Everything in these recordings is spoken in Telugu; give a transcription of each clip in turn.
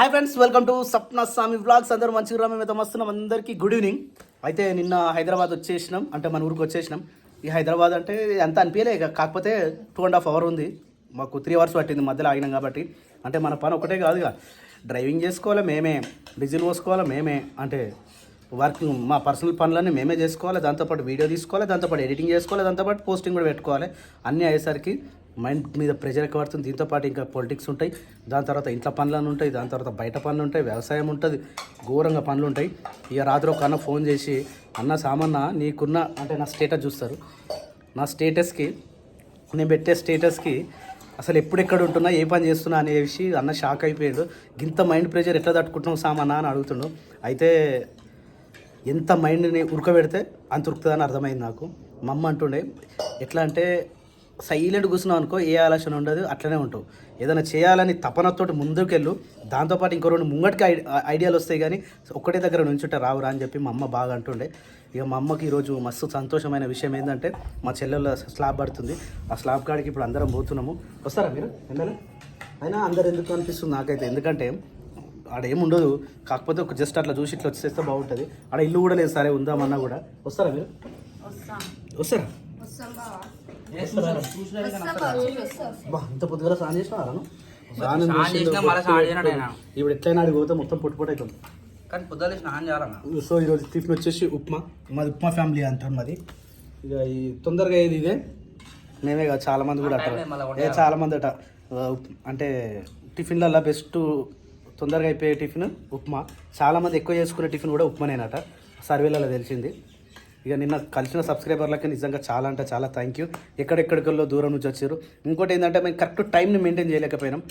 Hi friends welcome to Sapna Swamy vlogs అందరూ మంచిగా మేము వస్తున్నాం అందరికీ గుడ్ ఈవినింగ్ అయితే నిన్న హైదరాబాద్ వచ్చేసినాం. అంటే మన ఊరికి వచ్చేసినాం. ఈ హైదరాబాద్ అంటే అంత అనిపించలే. ఇక కాకపోతే టూ అండ్ హాఫ్ అవర్ ఉంది. మాకు త్రీ అవర్స్ పట్టింది మధ్యలో ఆగినాం కాబట్టి. అంటే మన పని ఒకటే కాదుగా డ్రైవింగ్ చేసుకోవాలి మేమే. డీజిల్ పోసుకోవాలి మేమే. అంటే వర్క్ మా పర్సనల్ పనులన్నీ మేమే చేసుకోవాలి. దాంతోపాటు వీడియో తీసుకోవాలి. దాంతోపాటు ఎడిటింగ్ చేసుకోవాలి. దాంతోపాటు పోస్టింగ్ కూడా పెట్టుకోవాలి. అన్నీ అయ్యేసరికి మైండ్ మీద ప్రెషర్ ఎక్కువ పడుతుంది దీంతో పాటు ఇంకా పొలిటిక్స్ ఉంటాయి. దాని తర్వాత ఇంట్లో పనులను ఉంటాయి. దాని తర్వాత బయట పనులు ఉంటాయి. వ్యవసాయం ఉంటుంది. ఘోరంగా పనులు ఉంటాయి. ఇక రాత్రి ఒక అన్న ఫోన్ చేసి అన్న సామాన్న నీకున్న అంటే నా స్టేటస్ చూస్తారు. నా స్టేటస్కి నేను పెట్టే స్టేటస్కి అసలు ఎప్పుడెక్కడ ఉంటున్నా ఏ పని చేస్తున్నా అనే విషయం అన్న షాక్ అయిపోయాడు. ఇంత మైండ్ ప్రెషర్ ఎట్లా తట్టుకుంటున్నావు సామన్న? అని అడుగుతుండు. అయితే ఎంత మైండ్ని ఉడకబెడితే అంత ఉరుకుతుందని అర్థమైంది నాకు. మమ్మ అంటుండే ఎట్లా అంటే సైలెంట్ కూర్చున్నావు అనుకో ఏ ఆలోచన ఉండదు అట్లనే ఉంటావు. ఏదైనా చేయాలని తపనతోటి ముందుకెళ్ళు. దాంతోపాటు ఇంకో రెండు ముంగటికి ఐడియాలు వస్తాయి కానీ ఒక్కటే దగ్గర నుంచుంటే రావురా అని చెప్పి మా అమ్మ బాగా అంటుండే. ఇక మా అమ్మకి ఈరోజు మస్తు సంతోషమైన విషయం ఏంటంటే మా చెల్లెళ్ళ స్లాబ్ పడుతుంది. ఆ స్లాబ్ కాడికి ఇప్పుడు అందరం పోతున్నాము. వస్తారా మీరు? ఎండలు? అయినా అందరు ఎందుకు అనిపిస్తుంది నాకైతే? ఎందుకంటే ఆడ ఏముండదు కాకపోతే ఒక జస్ట్ అట్లా చూసి ఇట్లా వచ్చేస్తే బాగుంటుంది. ఆడ ఇల్లు కూడా లేదు సరే ఉందామన్నా కూడా. వస్తారా మీరు? వస్తారా? ఇంత పొద్దుగా స్నానం చేసినారా. ఇప్పుడు ఎట్లయినా ఆడికి పోతే మొత్తం పొట్టు పొట్టు అవుతుంది. కానీ పొద్దున్న స్నానం చేయాలన్న సో ఈరోజు టిఫిన్ వచ్చేసి ఉప్మా. మాది ఉప్మా ఫ్యామిలీ అంటారు మాది. ఇక ఈ తొందరగా ఏది ఇదే. మేమే కాదు చాలా మంది కూడా అంటారు. చాలా మంది అట అంటే టిఫిన్లలో బెస్ట్ తొందరగా అయిపోయే టిఫిన్ ఉప్మా. చాలా మంది ఎక్కువ చేసుకునే టిఫిన్ కూడా ఉప్మానేనట. సర్వేలలో తెలిసింది. ఇక నిన్న కలిసిన సబ్స్క్రైబర్లకి నిజంగా చాలా అంటే చాలా థ్యాంక్ యూ ఎక్కడెక్కడికల్లో దూరం నుంచి వచ్చారు. ఇంకోటి ఏంటంటే మేము కరెక్ట్ టైంని మెయింటైన్ చేయలేకపోయినాం.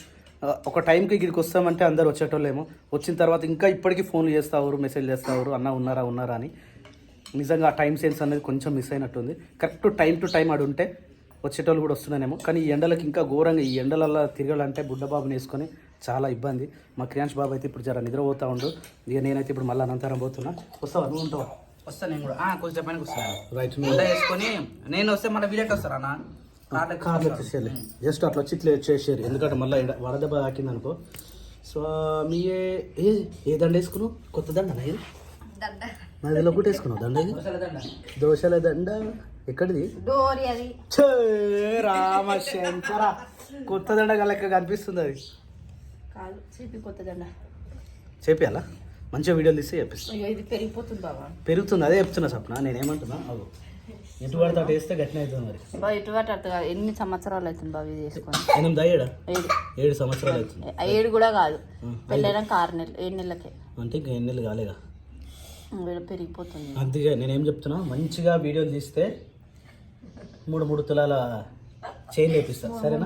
ఒక టైంకి ఇక్కడికి వస్తామంటే అందరు వచ్చేటోళ్ళేమో. వచ్చిన తర్వాత ఇంకా ఇప్పటికీ ఫోన్లు చేస్తావు మెసేజ్ చేస్తావారు అన్న ఉన్నారా ఉన్నారా అని. నిజంగా ఆ టైం సెన్స్ అనేది కొంచెం మిస్ అయినట్టుంది. కరెక్ట్ టైం టు టైం ఆడు ఉంటే వచ్చేటోళ్ళు కూడా వస్తున్నానేమో కానీ ఈ ఎండలకు ఇంకా ఘోరంగా ఈ ఎండలల్లో తిరగాలంటే బుడ్డబాబుని వేసుకొని చాలా ఇబ్బంది. మా క్రియాంష్ బాబు అయితే ఇప్పుడు జర నిద్రపోతూ ఉండు. ఇక నేనైతే ఇప్పుడు మళ్ళీ అనంతరం పోతున్నా. వస్తావా? నువ్వు ఉంటావా? వస్తా నేను కూడా. ఆ, కొంచెం పైన వస్తాను రైట్ వంట చేసుకొని నేను వస్తే మళ్ళీ వీలెట్ వస్తారా అన్న? కార్లో వచ్చేసేయాలి జస్ట్ అట్లా వచ్చి ఇట్లా వచ్చేసేయారు ఎందుకంటే మళ్ళీ వడదెబ్బ తాకింది అనుకో. స్వామి ఏ ఏ దండ వేసుకున్నావు? కొత్త దండ ఇది? నా ఇదిలో ఒకటి వేసుకున్నావు దండ ఇది. దోశల దండ. ఎక్కడిది? డోరీ అది. ఛే, రామశంకర. కొత్త దండ లెక్క కనిపిస్తుంది అది. కాదు చెప్పి కొత్తదండ చెప్పాలా మంచిగా వీడియోలు తీసి చెప్పిస్తా. అయ్యో ఇది పెరిగిపోతుంది బాబా పెరుగుతుంది. అదే చెప్తున్నా సప్న నేనేమంటున్నా? అవు ఎటు పడితే అటు వేస్తే గట్టిన అవుతుంది మరి. బాబు ఇటువంటి అర్థం కాదు. ఎన్ని సంవత్సరాలు అవుతుంది బాబు ఇది ఎనిమిది ఏడు. ఏడు సంవత్సరాలు అవుతుంది. ఆ ఏడు కూడా కాదు. ఆ, పెళ్ళైనాక ఆరు నెలలు ఏడు నెలలకే. అంటే ఇంకా ఎన్ని నెలలు కాలేగా వీడు పెరిగిపోతుంది. అందుకే నేనేం చెప్తున్నా? మంచిగా వీడియోలు తీస్తే మూడు మూడు తులాల చైన్ వేపిస్తా సరేనా?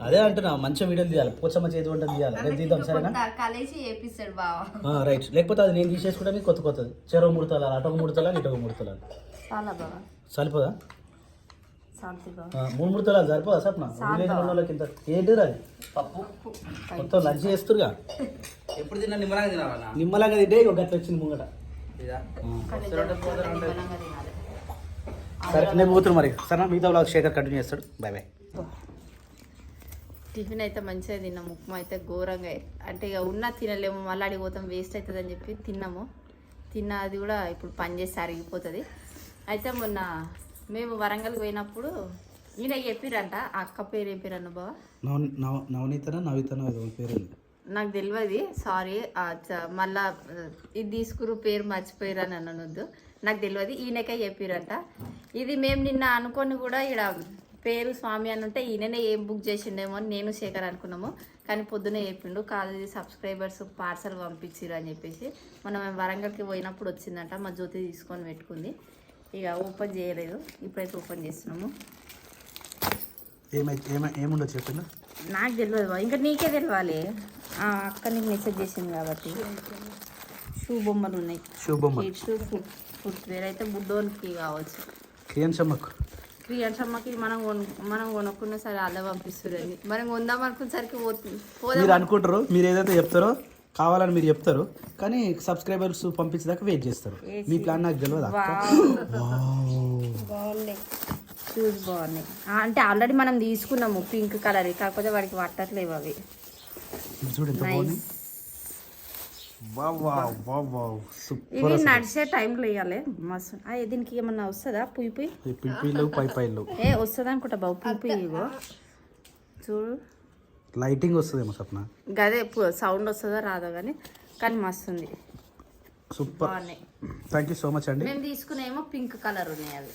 అదే అంటున్నా మంచిగా వీడియోలు తీయాలి. పోచమ్మ చేతి వంట తీయాలి. రేపు తీద్దాం సరేనా? కలిసి చేపిస్తాడు బావ. ఆ, రైట్. లేకపోతే అది నేను తీసేసుకుంటే కొత్త కొత్తది. చెరవ మూడు తలాలు అటొక మూడు తలాలు ఇటొక మూడు తలాలు చాలా బాబా సరిపోదా? మూడు మూడు తలాలు సరిపోదా సప్న? విలేజ్ వాళ్ళకి ఇంత ఏంటి అది? పప్పు. మొత్తం లంచ్ చేస్తురుగా ఎప్పుడు తిన్నా? నిమ్మలంగా తినాలన్న నిమ్మలాగా తింటే ఇక గట్ల వచ్చింది ముంగట ఇదా ఆ. వస్తుంటే పోతుంటే ఉంటుంది. నిమ్మలంగా తినాలి సరే నేను పోతున్నాను మరి. సరే మిగతా శేఖర్ కంటిన్యూ చేస్తాడు. బాయ్ బాయ్ టిఫిన్ అయితే మంచిగా తిన్నాము ఉప్మా అయితే ఘోరంగా అంటే ఇక ఉన్నా తినలేము మళ్ళీ అడిగి పోతాం వేస్ట్ అవుతుంది అని చెప్పి తిన్నాము. తిన్న అది కూడా ఇప్పుడు పని చేసి అరిగిపోతుంది అయితే మొన్న మేము వరంగల్ పోయినప్పుడు ఈయన చెప్పిరంట ఆ అక్క పేరు ఏం పేరు అన్న బావ నవ నవ నవనీతనా నవితనా పేరు. నాకు తెలియదు సారీ మళ్ళా ఇది తీసుకురు పేరు మర్చిపోయారు అని అనొద్దు నాకు తెలియదు ఈయనకే చెప్పిరంట. ఇది మేము నిన్న అనుకొని కూడా ఇక్కడ పేరు స్వామి అని ఉంటే ఈయననే ఏం బుక్ చేసిండేమో అని నేను శేఖర్ అనుకున్నాము. కానీ పొద్దునే చెప్పిండు కాదు ఇది సబ్స్క్రైబర్స్ పార్సల్ పంపించిరు అని చెప్పేసి. మనం మేము వరంగల్కి పోయినప్పుడు వచ్చిందంట మా జ్యోతి తీసుకొని పెట్టుకుంది. ఇక ఓపెన్ చేయలేదు ఇప్పుడైతే ఓపెన్ చేస్తున్నాము. ఏమైతే చెప్పిందా నాకు తెలియదు. ఇంకా నీకే తెలియాలి ఆ అక్క నీకు మెసేజ్ చేసింది కాబట్టి. షూ బొమ్మలు ఉన్నాయి. Shubhamma kids foot footwear అయితే బుడ్డోనికి కావచ్చు. క్రియాన్సమ్మకు క్రియాన్స్ అమ్మకి మనం మనం కొనుక్కున్న సరే అలా పంపిస్తుంది మనం కొందాం అనుకునేసరికి పోతుంది మీరు అనుకుంటారు మీరు ఏదైతే చెప్తారో కావాలని మీరు చెప్తారు కానీ సబ్స్క్రైబర్స్ పంపించేదాకా వెయిట్ చేస్తారు. మీ ప్లాన్ నాకు తెలియదు అక్క బాగున్నాయి షూస్ బాగున్నాయి. ఆ, అంటే ఆల్రెడీ మనం తీసుకున్నాము పింక్ కలర్ కాకపోతే వాడికి పట్టట్లేవు అవి. ఇది చూడు ఎంత బాగుంది wow wow wow wow super ఇవి నడిచే టైంలో వేయాలి మస్తు. దీనికి ఏమన్నా వస్తుందా? పుయ్యి పుయ్యి పిల్పిలు పై పైలు ఏ వస్తుంది అనుకుంటా బాబు? పుయ్యి పుయ్యి ఇగో. చూడు. లైటింగ్ వస్తుందేమో సప్న. గదే సౌండ్ వస్తుందో రాదో కానీ కానీ మస్తు ఉంది సూపర్ బాగున్నాయి థ్యాంక్ యూ సో మచ్ అండి. మేము తీసుకునేమో పింక్ కలర్ ఉన్నాయి అవి.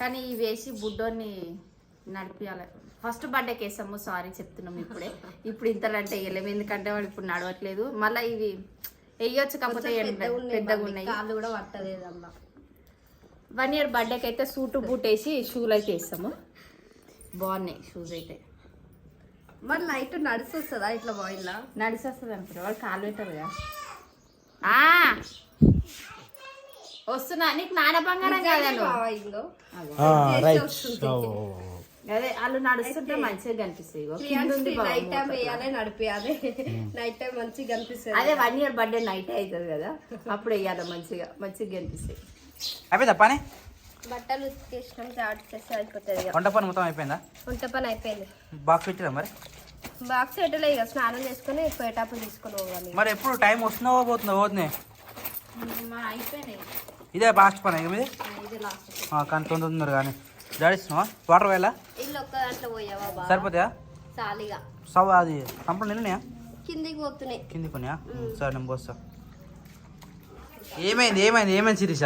కానీ ఇవి వేసి బుడ్డోని నడిపియాలి. ఫస్ట్ బర్త్డేకి వేసాము సారీ చెప్తున్నాం ఇప్పుడే. ఇప్పుడు ఇంతలంటే వేయలేము ఎందుకంటే వాడు ఇప్పుడు నడవట్లేదు. మళ్ళీ ఇవి వేయొచ్చు కాకపోతే పెద్దగా ఉన్నాయి కాళ్ళు కూడా పట్టలేదమ్మా. వన్ ఇయర్ బర్త్డేకి అయితే సూట్ బూట్ వేసి షూలు అయితే వేస్తాము. బాగున్నాయి షూస్ అయితే. మరి నైట్ నడిచి వస్తుందా ఇట్లా బాయిల్లా నడిచేస్తుంది అనుకుంటా. వాడు కాలు పెట్టరుగా ఆ! వస్తున్నా. నీకు నాన్న బంగారం కాదా అదే వాళ్ళు నడుస్తుంటే మంచిగా కనిపిస్తాయి. Night time. వేయాలి నడిపియాలి. నైట్ టైం మంచిగా కనిపిస్తుంది. అదే వన్ ఇయర్ బర్త్డే నైట్ అవుతుంది కదా అప్పుడు వేయాలి మంచిగా మంచిగా కనిపిస్తాయి. అయిపోయిందా పని? బట్టలు ఉతికేసినాం జాట్ చేస్తే అయిపోతుంది ఇక వంట పని మొత్తం అయిపోయిందా? వంట పని అయిపోయింది. బాక్స్ పెట్టిరా మరి? బాక్స్ పెట్టలే ఇక స్నానం చేసుకుని పోయేటప్పుడు తీసుకొని పోవాలి మరి ఎప్పుడు టైం వస్తుందో పోతుందో పోతుంది? మా అయిపోయినాయి. ఇదే లాస్ట్ పని ఇక మీది? ఇది లాస్ట్. ఆ, కానీ తొందర కానీ జాడిస్తున్నావా? వాటర్ బాగా సరిపోతాయా? సవ్ అది సంపలు నిన్నయా కిందికి పోతున్నాయి. కింది కొనియా? సరే నేను పోస్తా. ఏమైంది ఏమైంది ఏమైంది శిరీష?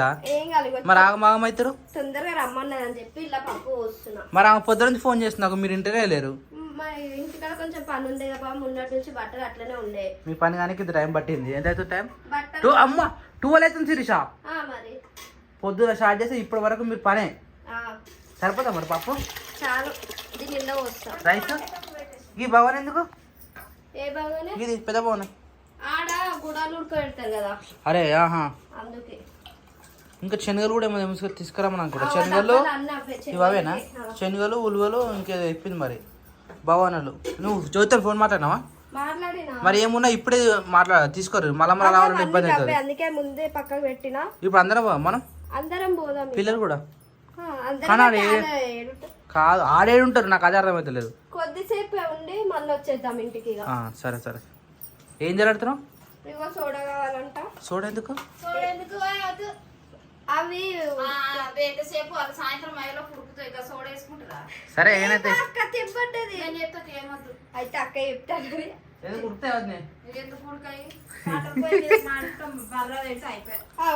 మరి ఆగమాగం అవుతారు? తొందరగా రమ్మన్నదని చెప్పి ఇలా పప్పు పోస్తున్నా. మరి ఆమె పొద్దు నుంచి ఫోన్ చేసి నాకు మీరు ఇంటనే లేరు. మా ఇంటికాడ కొంచెం పని ఉండే కదా మొన్నటి నుంచి బట్టలు అట్లనే ఉండే. మీ పని కానీ టైం పట్టింది. ఎంత అవుతుంది టైం? టూ అమ్మ టూవెల్ అవుతుంది శిరీష. పొద్దున స్టార్ట్ చేసి ఇప్పటి వరకు మీరు పనే. సరిపోతా మరి పప్పు? చాలు. దీని నిండా వస్తాం రైస్? ఈ భవన్ ఎందుకు? ఏ ఇది పెద్ద భవన్ ఆడ గుడాలు ఉడకబెడతారు కదా. అరే ఆహా. అందుకే. ఇంకా శనగలు కూడా ఏమో తీసుకురామని అనుకుంటా. శనగలు ఇవి అవేనా. శనగలు ఉలువలు ఇంకేదో చెప్పింది మరి. భవనాలు నువ్వు జ్యోతితో ఫోన్ మాట్లాడినావా? మాట్లాడినా? మరి ఏమున్నా ఇప్పుడే మాట్లా తీసుకోరు. మళ్ళీ మళ్ళీ రావాలంటే ఇబ్బంది అవుతుంది. అవే, అందుకే ముందే పక్కకు పెట్టినా. ఇప్పుడు అందరం మనం? అందరం పోదాం. పిల్లలు కూడా? కానీ. కాదు ఆడే ఉంటారు నాకు అది అర్థమవుతలేదు. కొద్దిసేపు ఉండి మళ్ళీ వచ్చేద్దాం ఇంటికి సరే సరే. ఏం జరుగుతున్నావు? ఇగో సోడా కావాలంట. చూడు ఎందుకు? అవి ఎంతసేపు వాళ్ళు సాయంత్రం అయ్యేలో పుడుకుతాయి ఇక సోడా వేసుకుంటారా? సరే ఏనైతే అక్క తిప్పట్టది నేను చెప్తా ఏమద్దు. అయితే అక్క చెప్తాను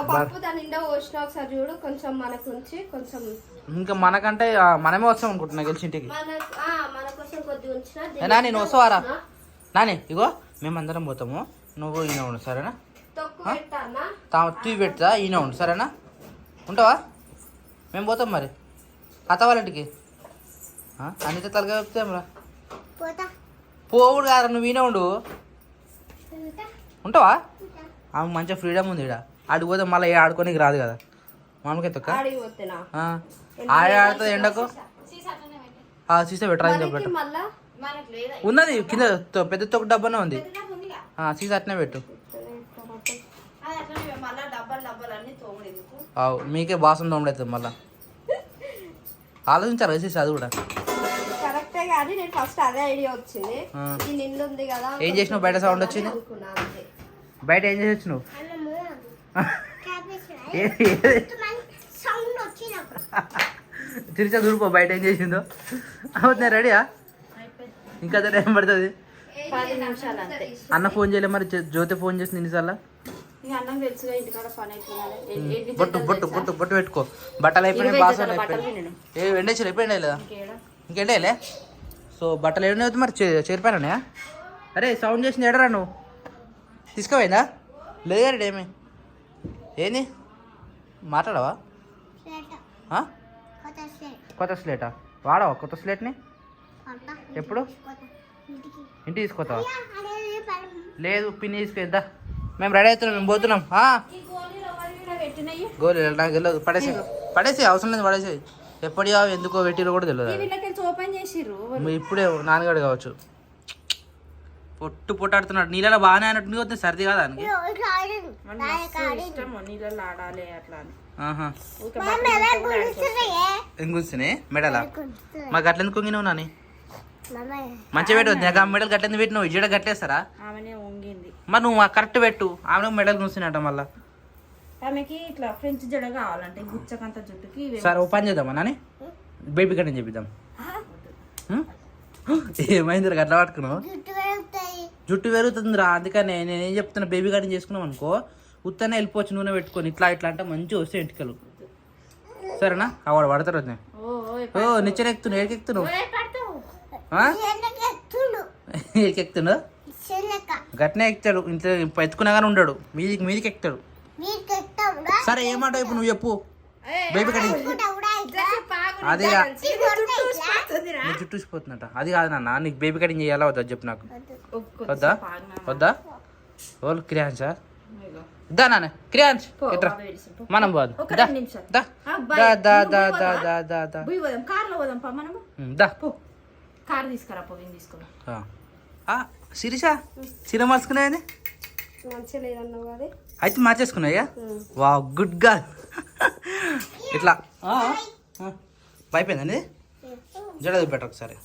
పప్పు దాని నిండా పోసిన ఒకసారి చూడు కొంచెం మనకు ఉంచి కొంచెం ఇంకా మనకంటే మనమే వస్తాం అనుకుంటున్నా గెలిచి ఇంటికి. మన ఆ, మన కోసం కొద్ది ఉంచిన ఏ నాని నువ్వు వస్తావారా? నాని ఇగో మేమందరం పోతాము. నువ్వు ఈయన ఉండు సరేనా? తా తీ పెడతా ఈయన ఉండు సరేనా? ఉంటావా? మేము పోతాం మరి. అత్త వాళ్ళ ఇంటికి. ఆ, అనిత తలగా చెప్తాం రా పోవుడు కాదు నువ్వు ఈయన ఉండు ఉంటావా? ఆమె మంచిగా ఫ్రీడమ్ ఉంది ఇక్కడ ఆడికి పోతే మళ్ళీ ఆడుకోనికి రాదు కదా. మామూలుగా తొక్క? ఆడే ఆడుతుంది ఎండకు? సీసా. పెట్టరా చెప్పట్టు మళ్ళా? మనకు లేదా? ఉన్నది కింద తొ- పెద్ద తొక్క డబ్బానే ఉంది. సీసా అట్నే పెట్టు. మీకే బాసం తోమడవుతుంది మళ్ళా. ఆలోచించారు కదా సీసా అది కూడా. కానీ నేను ఫస్ట్ అదే ఐడియా వచ్చింది. ఈ ఉంది కదా ఏం చేసినావు? బయట సౌండ్ వచ్చింది? బయట ఏం చేసి వచ్చినావు తిరిచా దూరిపో బయట ఏం చేసిందో. అవుతుంది రెడీయా? ఇంకా టైం పడుతుంది. పది నిమిషాలు అంతే. అన్న ఫోన్ చేయలే మరి జ్యో- జ్యోతి ఫోన్ చేసింది ఎన్నిసార్లు? బొట్టు బొట్టు బొట్టు బొట్టు పెట్టుకో. బట్టలు అయిపోయినాయి బాసలు అయిపోయినాయి. ఎండేసారు ఎప్పుడు ఎండేయలేదా ఇంకేడా? ఇంకెండేలే? సో బట్టలు ఏమైనా అవుతుంది మరి చే- చేరిపోయినా అరే సౌండ్ చేసింది ఎడరా నువ్వు? తీసుకుపోయిందా? లేదు ఏమి ఏంది? మాట్లాడవా? కొత్త స్లేటా. వాడవా కొత్త స్లేట్ని? ఎప్పుడు? ఇంటికి తీసుకొస్తావా లేదు పిన్ని తీసుకెద్దా మేము రెడీ అవుతున్నాం మేము పోతున్నాం. గోలీ నాకు తెలియదు. పడేసి పడేసి అవసరం లేదు పడేసి ఎప్పటి ఎందుకో పెట్టిలో కూడా తెలియదు ఓపెన్ చేసిర్రు ఇప్పుడే నాన్నగాడు కావచ్చు. పొట్టు పొట్టాడుతున్నాడు. నీళ్ళలో బాగానే అన్నట్టు వస్తే సర్ది కాదా కూర్చుని మెడలా మాకు అట్లా ఎందుకు కొంగినావు నాని? మంచిగా పెట్టు నాకు ఆ మెడల్ గట్టింది పెట్టి నువ్వు ఇజడ గట్టేస్తారా ఆమెనే వంగింది మరి నువ్వు కరెక్ట్ పెట్టు. ఆమె మెడల్ కూర్చున్నట్ట మళ్ళా. ఆమెకి ఇట్లా ఫ్రెంచ్ జడ కావాలంటే గుచ్చకంత జుట్టుకి సరే ఓ పని చేద్దామా నాని? బేబీ కటింగ్ చేపిద్దాం. హ్మ్? ఏమైంది గట్ల పట్టుకున్నావు? జుట్టు పెరుగుతుందిరా అందుకనే నేను ఏం చెప్తున్నా బేబీ కటింగ్ చేసుకున్నాం అనుకో ఉత్తనే వెళ్ళిపోవచ్చు నూనె పెట్టుకొని ఇట్లా ఇట్లా అంటే మంచిగా వస్తే ఎంటికలు సరేనా? ఆవాడు పడతారు వదినే. ఓ ఓ నిచ్చెన ఎక్కుతున్నావు ఏడికెక్కుతున్నావు? ఏడికెక్కుతున్నావు గట్నే ఎక్కుతాడు ఇంట్లో ఎత్తుకున్నా కానీ ఉండడు మీదికి మీదికి ఎక్కుతాడు. సరే ఏమంటావు ఇప్పుడు నువ్వు చెప్పు. బేబీ కటింగ్ అది నీ జుట్టు అది కాదు నాన్న నీకు బేబీ కటింగ్ చేయాలా వద్దా చెప్పు నాకు. వద్దా. వద్దా? ఓల్ క్రియాన్సా దా నాన్న క్రియాన్స్ ఎట్రా మనం పోదు. దా. రెండు నిమిషాలు. దా. అబ్బాయి, దా దా నువ్వు దా పోతావా? దా దా దా. పోయి పోదాం కార్లో పోదాం పా మనము. ఉమ్, దా. పో. కార్ తీసుకురా పో నేను తీసుకురా ఆ. ఆ, శిరీష చీర మార్చుకున్నాయని మంచిగా లేదన్నావు అయితే మార్చేసుకున్నాయా వా గుడ్గా ఇట్లా. అయిపోయిందండి జడ పెట్టరు ఒకసారి.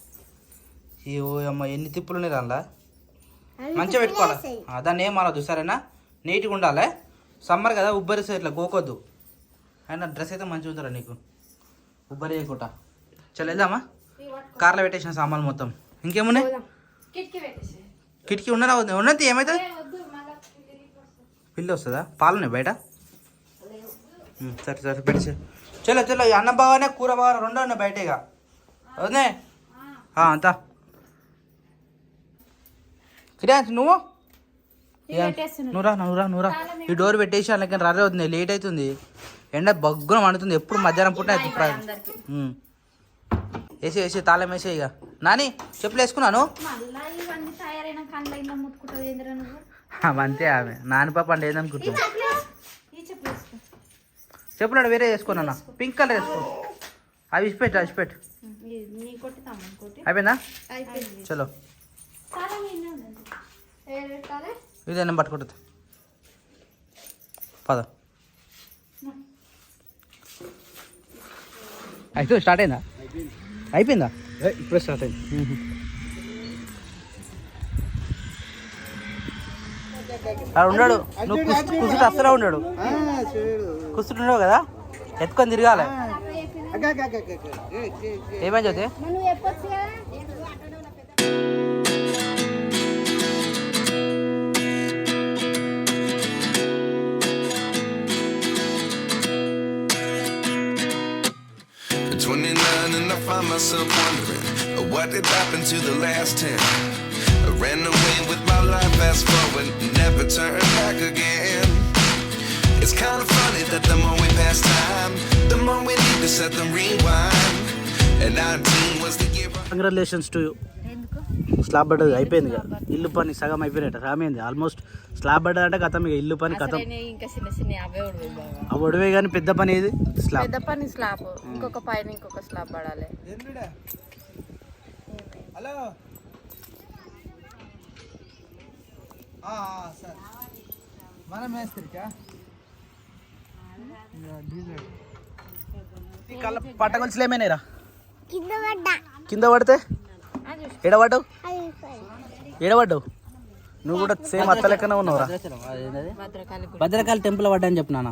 ఈ అమ్మ ఎన్ని తిప్పులు ఉన్నాయి దానిలా? మంచిగా పెట్టుకోవాలి? దాన్ని ఏం అనొద్దు సరేనా? నీట్గా ఉండాలి. సమ్మర్ కదా ఉబ్బరిస్తే ఇట్లా గోకొద్దు. అయినా డ్రెస్ అయితే మంచిగా ఉంటుందా నీకు. ఉబ్బరి చేయకుండా. చల్ వెళ్దామా? కార్లో పెట్టేసిన సామాన్లు మొత్తం. ఇంకేమున్నాయి? కిటికీ కిటికీ ఉన్నదా? ఏమవుతుంది పిల్లి వస్తుందా? పాలు ఉన్నాయి బయట సరే సరే పెట్టేసి చలో చలో అన్నం బాగానే కూర బాగా రెండు ఉన్నాయి బయట ఇక. ఆ, అంతా. క్రియాన్స్ నువ్వు? నువ్వురా నువ్వురా నువ్వురా ఈ డోర్ పెట్టేసి అలాగే రర్రే అవుతుంది లేట్ అవుతుంది. ఎండ బగ్గున మండుతుంది ఎప్పుడు మధ్యాహ్నం పూట అభిప్రాయం వేసి వేసి తాళం వేసే ఇక. నాని చెప్పులు వేసుకున్నాను అవంతే ఆమె. నాని పాప అంటే ఏదనుకుంటున్నా ఈ చెప్పు. వేసుకో. చెప్పులు ఆడ వేరే వేసుకోనన్నా పింక్ కలర్ వేసుకో. అవి ఇచ్చిపెట్టు అవి ఇచ్చిపెట్టు. అయిపోయిందా? అయిపోయింది. చలో. చాలా నిన్నే ఉన్నది ఏడు పెట్టాలి ఇదే నేను పట్టుకుంటుంది పద. అయితే స్టార్ట్ అయిందా? అయిపోయిందా? ఇప్పుడే స్టార్ట్ అయింది. ఆడ ఉన్నాడు. నువ్వు కుస్తుడు అస్సలే ఉన్నాడు. ఉండవు కదా? ఎత్తుకొని తిరగాలి. ఏమని చదివే నువ్వు చెప్పొచ్చు కదా? At 29 and I find myself wondering what did happen to the last 10. Ran away with my life, fast forward, never turn back again. It's kind of funny that the more we pass time, the more we need to set them rewind. And 19 was the year. I- congratulations to ఎందుకు? స్లాబ్ పడ్డది అయిపోయింది ఇక. ఇల్లు పని సగం అయిపోయినట్ట సామైంది ఆల్మోస్ట్ స్లాబ్ పడ్డది అంటే కథం ఇక ఇల్లు పని కథం. ఇంకా చిన్న అవే ఆ ఒడవే కానీ పెద్ద పని ఏది? స్లాబ్ పెద్ద పని స్లాబ్ ఇంకొక పైన ఇంకొక స్లాబ్ పడాలి. హలో? సార్. మన మేస్త్రికా ఈ కళ్ళ పట్టగొలుసులు ఏమైనాయిరా కింద పడితే? ఎడబడ్డావు ఎడబడ్డావు నువ్వు కూడా సేమ్ అత్త లెక్కనే ఉన్నావురా భద్రకాళి టెంపుల్ పడ్డా అని చెప్పినానా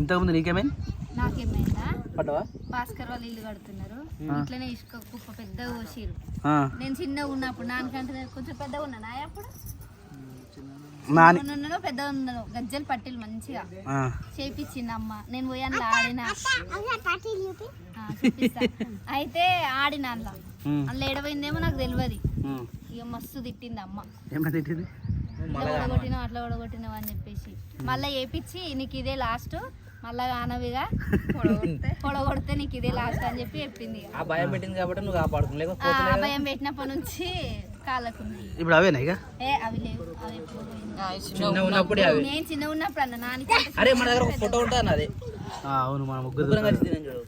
ఇంతకుముందు నీకేమైంది? నాకేమైందా? పడ్డావా? భాస్కర్ వాళ్ళు ఇల్లు కడుతున్నారు. ఇట్లనే ఇసుక కుప్ప పెద్దగా పోసిరు ఆ, నేను చిన్నగా ఉన్నప్పుడు నాన్నకంటే నేను కొంచెం పెద్దగా ఉన్నానా అప్పుడు? ఉన్నాను గజ్జలు పట్టిలు మంచిగా ఆ, చేపించింది అమ్మ. నేను పోయి అందులో ఆడిన. అయితే ఆడిన అందులో అందులో ఏడవైందేమో నాకు తెలియదు. ఇక మస్తు తిట్టింది అమ్మ. ఒడగొట్టినావు అట్లా ఒడగొట్టినావు అని చెప్పేసి. మళ్ళీ వేపించి నీకు ఇదే లాస్ట్. మళ్ళా కానవిగా పొడగొడితే నీకు ఇదే లాస్ట్ అని చెప్పి చెప్పింది. ఆ భయం పెట్టింది కాబట్టి నువ్వు కాపాడుకుని ఆ అభయం పెట్టినప్పటి నుంచి కాళ్ళకుంది. ఇప్పుడు అవేనా ఇక? ఏ అవి లేవు. అవి ఎప్పుడో పోయింది. చిన్న ఉన్నప్పుడే అవి. నేను చిన్న ఉన్నప్పుడు అన్న నాని అరే మన దగ్గర ఒక ఫోటో ఉంటుంది నాది ఆ, అవును మన ముగ్గురు ముగ్గురం కలిసి తినేం చూడు.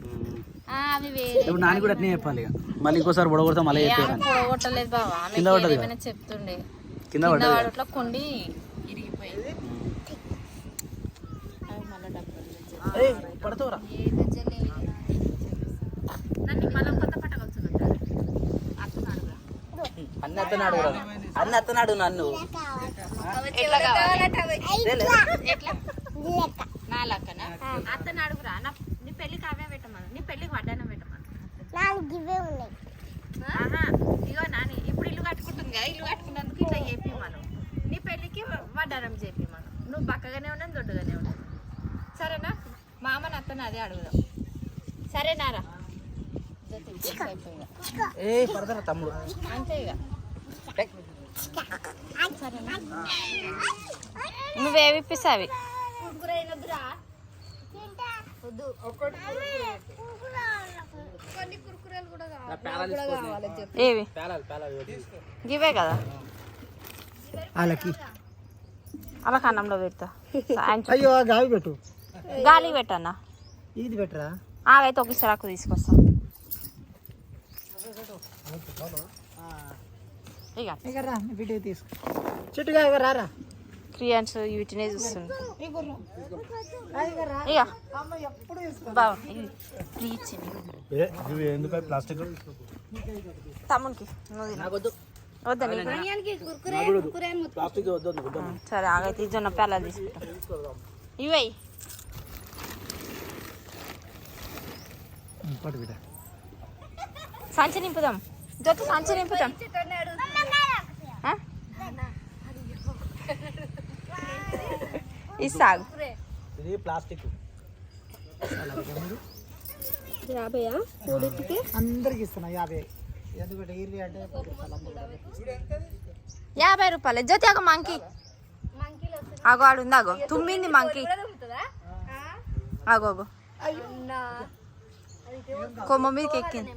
అవి వేరే. ఇప్పుడు నాని కూడా అట్నే చెప్పాలి ఇక. మళ్ళీ ఇంకోసారి బుడగొడతా మళ్ళీ చెప్పాను పొడగొట్టలేదు బావా. కింద పడ్డది ఏమైనా చెప్తుండే. కింద పడ్డది వాడట్లో కొండి. ఇరిగిపోయింది. పడతావురా గజ్జలు లేవు ఇక. నన్ను మళ్ళీ కొత్త పట్ట కలుసుకుంటారు అర్థం అన్ని అత్తని అడుగు అన్ని అత్తని అడుగు నన్ను నా లక్కన నా నీ పెళ్ళికి అవే పెట్టమను. నీ పెళ్ళికి వడ్డానం పెట్టమను. ఆహా, ఇగో నాని ఇప్పుడు ఇల్లు కట్టుకుంటుంది ఇల్లు కట్టుకున్నందుకు ఇట్లా చెప్పి మనం నీ పెళ్ళికి వడ్డానం చెప్పి మనం నువ్వు బక్కగానే ఉన్నాను దొడ్డుగానే ఉన్నాను సరేనా? అత్తని అదే అడుగుదాం. సరేనారా ఏ పడతారా తమ్ముడు? అంతే ఇక నువ్వేవి ఇప్పిస్తావి? ఏవి? ఇవే కదా? వాళ్ళకి. అలా అన్నంలో పెడతా. అయ్యో గావి పెట్టు. గాలి పెట్టన్నా? ఇది పెట్టరా? ఆగైతే ఒకసారి అక్కు తీసుకొస్తా. ఇక వీడియో తీసుకో. చెట్టుగా రారా? క్రియాన్స్ వీటినే చూస్తుంది. ఇక ఎందుకు ప్లాస్టిక్ తమ్మునికి సరే ఆగైతే జొన్న పిల్లలు తీసుకుంటా. ఇవై. సంచి నింపుదాం. జొత్త సంచి నింపుదాం ఆ? ఇది సాగు. ఇది ప్లాస్టిక్ అందరికి ఇస్తున్నా యాభై. ఎందుకంటే ఈర్లీ అంటే యాభై రూపాయలు. జ్యోతి ఒక మంకీ. అగో ఆడు ఉంది అగో తుమ్మింది మంకీ. అగో అగో కొమ్మ మీదకి ఎక్కింది.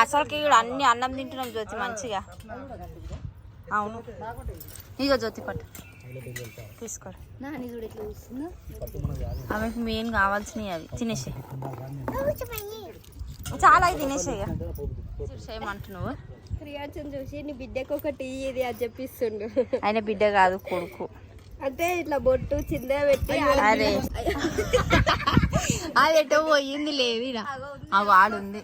అసలుకి ఇక్కడ అన్ని అన్నం తింటున్నాం జ్యోతి మంచిగా. అవును. ఇగో జ్యోతి పట్టు. తీసుకో ఆమెకు మెయిన్ కావాల్సినవి అవి. తినేసే. చాలా అవి తినేసే క్రియాచన్ చూసి నీ బిడ్డకు ఒకటి ఇది అని చెప్పిస్తుండు. ఆయన బిడ్డ కాదు కొడుకు. అంటే ఇట్లా బొట్టు చిన్న పెట్టి అరే అది ఎటో పోయింది లేదు ఈడ. ఆ వాడు ఉంది.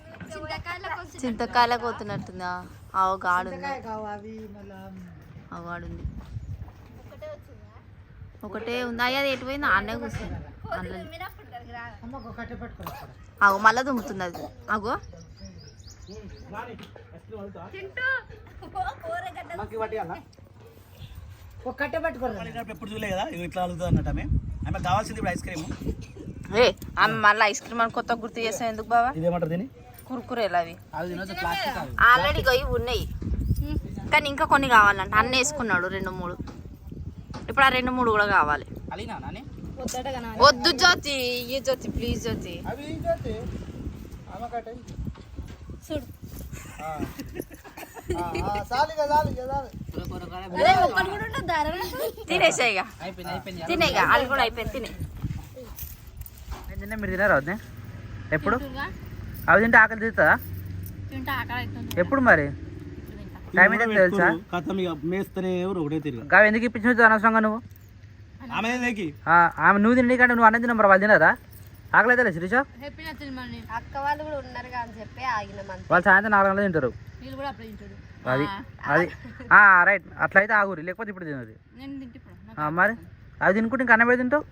చింతకాయల పోతున్నట్టుందా ఆ ఒక ఆడుంది ఆ వాడుంది ఒకటే ఉంది. అయ్యా అది ఎటు పోయింది ఆడనే కూర్చుంది. అగో మళ్ళా దుమ్ముతుంది అది. అగో ఎప్పుడు చూడలే కదా ఇగో ఇట్లా అడుగుతుంది అన్నట్టు ఆమె ఆమె కావాల్సింది ఇప్పుడు ఐస్ క్రీమ్ ఏ ఆమె మళ్ళీ ఐస్ క్రీమ్ అని కొత్త గుర్తు చేస్తాం ఎందుకు బావా? ఇదేమంటారు దీన్ని? కురుకురేలు అవి. ఆల్రెడీ ఇవి ఉన్నాయి. కానీ ఇంకా కొన్ని కావాలంట. అన్న వేసుకున్నాడు రెండు మూడు. ఇప్పుడు ఆ రెండు మూడు కూడా కావాలి. వద్దు జ్యోతి ఇయ్య జ్యోతి ప్లీజ్ జ్యోతి. అవి చూడు. అది కూడా అయిపోయింది తినే. మీరు తినారా వద్దే? ఎప్పుడు? అవి తింటే ఆకలి తీస్తుందా ఎప్పుడు మరి? టైం అయితే తెలుసా? కథం ఇక మేస్తనే ఎవరు ఒకటే తిరిగి గావి ఎందుకు ఇప్పించిన అనవసరంగా నువ్వు? ఆమె లేకి? ఆ, ఆమె నువ్వు తిండి కంటే నువ్వు అన్నం తిన్నా మరి వాళ్ళు తినరా? ఆకలి అయితే శిరీష? అక్క వాళ్ళు కూడా ఉన్నారు అని చెప్పి ఆగినాం అంతే వాళ్ళు సాయంత్రం నాలుగు గంటలు తింటారు. అది అది. ఆ, రైట్. అట్లా అయితే ఆగురి. లేకపోతే ఇప్పుడు తినదు ఆ, మరి? అవి తినుకుంటే ఇంకా అన్నం పెట్టి తింటావు?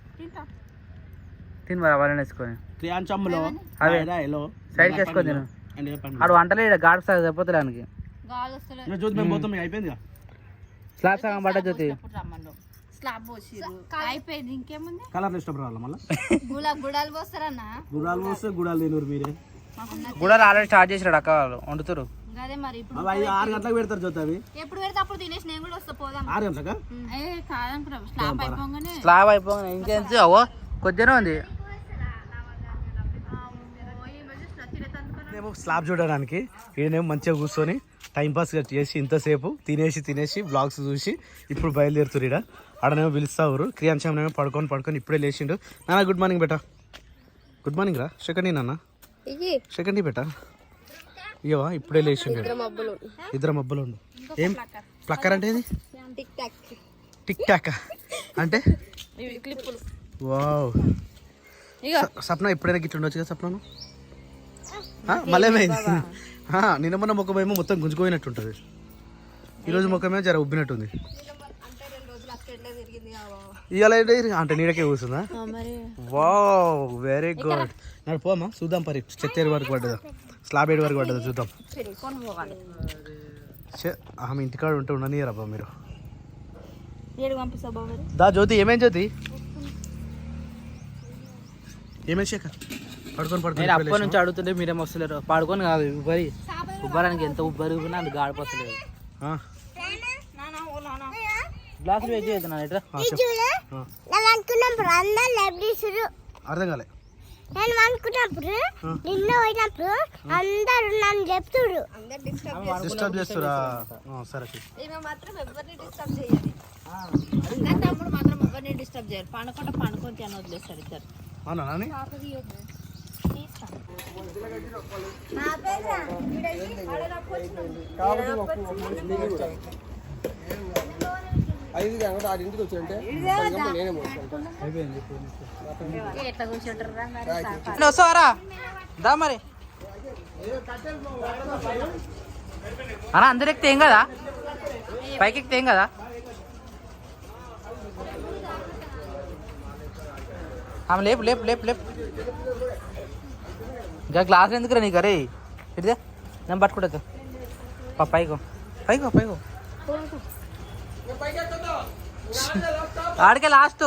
తిను మరి వాళ్ళని వేసుకొని. క్రియాన్ చమ్ములో అవే. సైడ్కి వేసుకొని తిను. అండ్ చెప్పండి. ఆడు వంటలే గాడు సార్ దానికి ఇంకా జ్యోతి మేము పోతాం ఇక అయిపోయింది. స్లాబ్ సగం పడ్డ జ్యోతి? స్లాబ్ పోసిరు అయిపోయింది ఇంకేముంది? రావాలి మళ్ళీ? గులాబ్ గుడాలు పోస్తారన్నా? గుడాలు పోస్తే గుడాలు మీరే. గుడాలు ఆల్రెడీ స్టార్ట్ చేసాడు అక్క వాళ్ళు వండుతారు అదే మరి ఇప్పుడు ఆరు గంటలకు పెడతారు జ్యోతి అవి. ఎప్పుడు పెడితే అప్పుడు తినేసి నేను కూడా వస్తా పోదాం ఆరు గంటలకా? ఏ కాదనుకున్నా. స్లాబ్ అయిపోగానే స్లాబ్ అయిపోగానే ఇంకేంటి? అవో కొద్దిగా ఉంది. స్లాబ్ చూడడానికి ఈయనేమో మంచిగా కూర్చొని టైం పాస్ చేసి ఇంతసేపు తినేసి తినేసి బ్లాగ్స్ చూసి ఇప్పుడు బయలుదేరుతురు ఈడ. ఆడనేమో పిలుస్తావురు క్రియాంశమనేమో పడుకొని పడుకొని ఇప్పుడే లేచిండు. నాన్న గుడ్ మార్నింగ్ బేటా. గుడ్ మార్నింగ్ రా. సెకండ్ నాన్న. సెకండ్ బేటా. ఇయ్యవా? ఇప్పుడే లేచిండు. ఇద్దరు మబ్బులు ఉండు. ఏం? ప్లక్కర్. అంటే ఏది? టిక్ టాక్ టిక్ టాక్ అంటే? క్లిప్పులు. వావ్. సప్న ఎప్పుడైనా గిట్ల ఉండొచ్చు కదా సప్నను మళ్ళీ నిన్న మొన్న ముఖమేమో మొత్తం గుంజుకోయినట్టుంటుంది ఈరోజు ముఖమే జర ఉబ్బినట్టుంది. ఇవాళ ఏంటి? అంటే నీడకే కూర్చుందా? Wow very good. నడు పోమా చూద్దాం పరి. చెత్తేరు వరకు పడ్డదా? స్లాబ్ ఏడు వరకు పడ్డదా? చూద్దాం. ఆమె ఇంటికాడ ఉంటే ఉండనియరబ్బా మీరు. ఏడు పంపిస్తా బాబు దా జ్యోతి ఏమేం జ్యోతి? ఏమేం శేఖర్? నేను అప్పటి నుంచి అడుగుతుంటే మీరేం వస్తలేరు? పాడుకొని కాదు ఉబ్బరి. ఉబ్బరానికి ఎంత ఉబ్బరి ఉబ్బినా అది గాడిపోతలేదు గ్లాసులు ఎట్లా అనుకున్నప్పుడు అందరు లెబ్డీసుడు అర్థం కాలే. నేను అనుకున్నప్పుడు నిన్న పోయినప్పుడు అందరు నన్ను చెప్తుడు డిస్టర్బ్ చేస్తురా. సరే సరే. ఈమె మాత్రం ఎవరిని డిస్టర్బ్ చేయదు. నా తమ్ముడు మాత్రం ఎవరిని డిస్టర్బ్ చేయరు పండుకుంటే పండుకొని వదిలేస్తారు ఇద్దరు. అవునా ఐదు కాబట్టి కూర్చుంటారు రా మరి సాప. నువ్వు వస్తావారా దా మరి. అలా అందరు ఎక్కితే ఏం కదా? పైకి ఎక్కితే ఏం కదా? ఆమె లేపు లేపు లేపు లేపు. ఇంకా గ్లాస్ ఎందుకురా నీకు? అరే ఇడిదే నేను పట్టుకుంటా పా పైకో పైకో పైకో ఆడికే లాస్ట్.